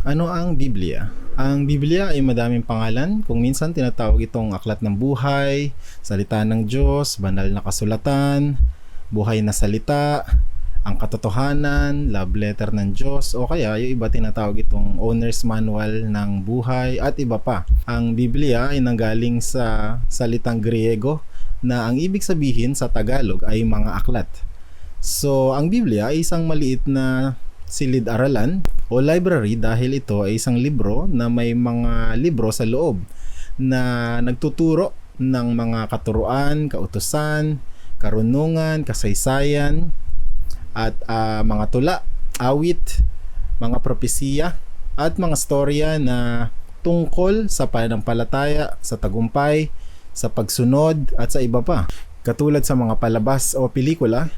Ano ang Biblia? Ang Biblia ay madaming pangalan. Kung minsan tinatawag itong aklat ng buhay, salita ng Diyos, banal na kasulatan, buhay na salita, ang katotohanan, love letter ng Diyos, o kaya yung iba tinatawag itong owner's manual ng buhay at iba pa. Ang Biblia ay nanggaling sa salitang Griego na ang ibig sabihin sa Tagalog ay mga aklat. So, ang Biblia ay isang maliit na silid-aralan o library dahil ito ay isang libro na may mga libro sa loob na nagtuturo ng mga katuruan, kautusan, karunungan, kasaysayan, at ah, mga tula, awit, mga propesiya, at mga storya na tungkol sa pananampalataya, sa tagumpay, sa pagsunod, at sa iba pa. Katulad sa mga palabas o pelikula,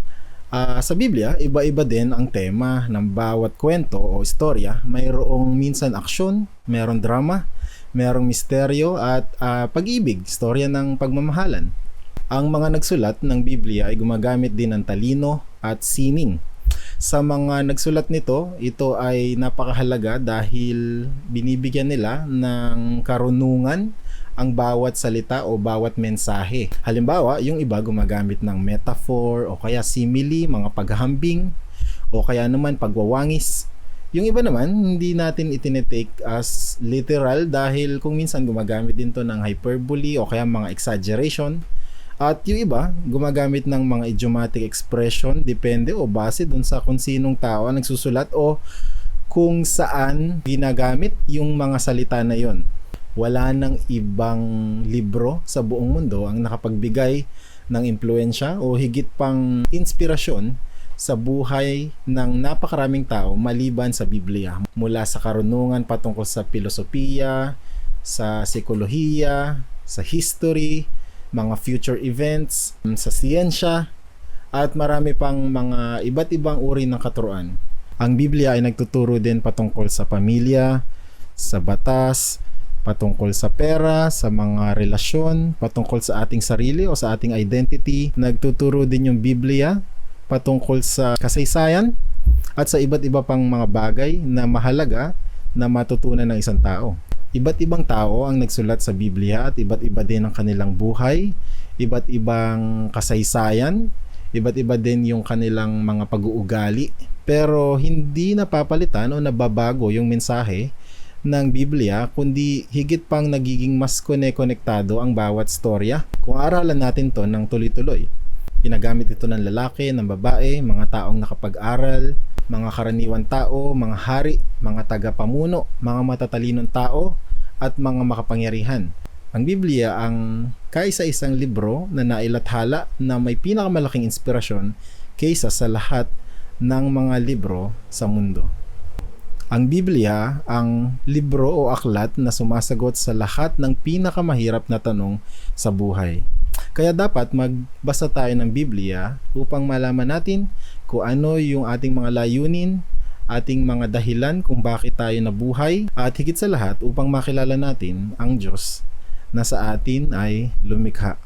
ah, sa Biblia, iba-iba din ang tema ng bawat kwento o istorya. Mayroong minsan aksyon, mayroong drama, mayroong misteryo at ah, pag-ibig, istorya ng pagmamahalan. Ang mga nagsulat ng Biblia ay gumagamit din ng talino at sining. Sa mga nagsulat nito, ito ay napakahalaga dahil binibigyan nila ng karunungan ang bawat salita o bawat mensahe. Halimbawa, yung iba gumagamit ng metaphor o kaya simile, mga paghahambing, o kaya naman pagwawangis. Yung iba naman, hindi natin itinetake as literal dahil kung minsan gumagamit din to ng hyperbole o kaya mga exaggeration. At yung iba, gumagamit ng mga idiomatic expression, depende o base dun sa kung sinong tao ang nagsusulat o kung saan ginagamit yung mga salita na yon. Wala nang ibang libro sa buong mundo ang nakapagbigay ng impluensya o higit pang inspirasyon sa buhay ng napakaraming tao maliban sa Biblia. Mula sa karunungan patungkol sa filosofiya, sa psikolohiya, sa history, mga future events, sa siyensya, at marami pang mga iba't ibang uri ng katuruan. Ang Biblia ay nagtuturo din patungkol sa pamilya, sa batas, patungkol sa pera, sa mga relasyon, patungkol sa ating sarili o sa ating identity. Nagtuturo din yung Biblia patungkol sa kasaysayan at sa iba't iba pang mga bagay na mahalaga na matutunan ng isang tao. Iba't ibang tao ang nagsulat sa Biblia at iba't iba din ang kanilang buhay, iba't ibang kasaysayan, iba't iba din yung kanilang mga pag-uugali. Pero hindi napapalitan o nababago yung mensahe ng Biblia kundi higit pang nagiging mas kone-konektado ang bawat storya kung aralan natin to ng tuloy-tuloy. Ginagamit ito ng lalaki, ng babae, mga taong nakapag-aral, mga karaniwan tao, mga hari, mga tagapamuno, mga matatalinong tao, at mga makapangyarihan. Ang Biblia ang kaisa-isang libro na nailathala na may pinakamalaking inspirasyon kaysa sa lahat ng mga libro sa mundo. Ang Biblia ang libro o aklat na sumasagot sa lahat ng pinakamahirap na tanong sa buhay. Kaya dapat magbasa tayo ng Biblia upang malaman natin kung ano yung ating mga layunin, ating mga dahilan kung bakit tayo nabuhay, at higit sa lahat upang makilala natin ang Diyos na sa atin ay lumikha.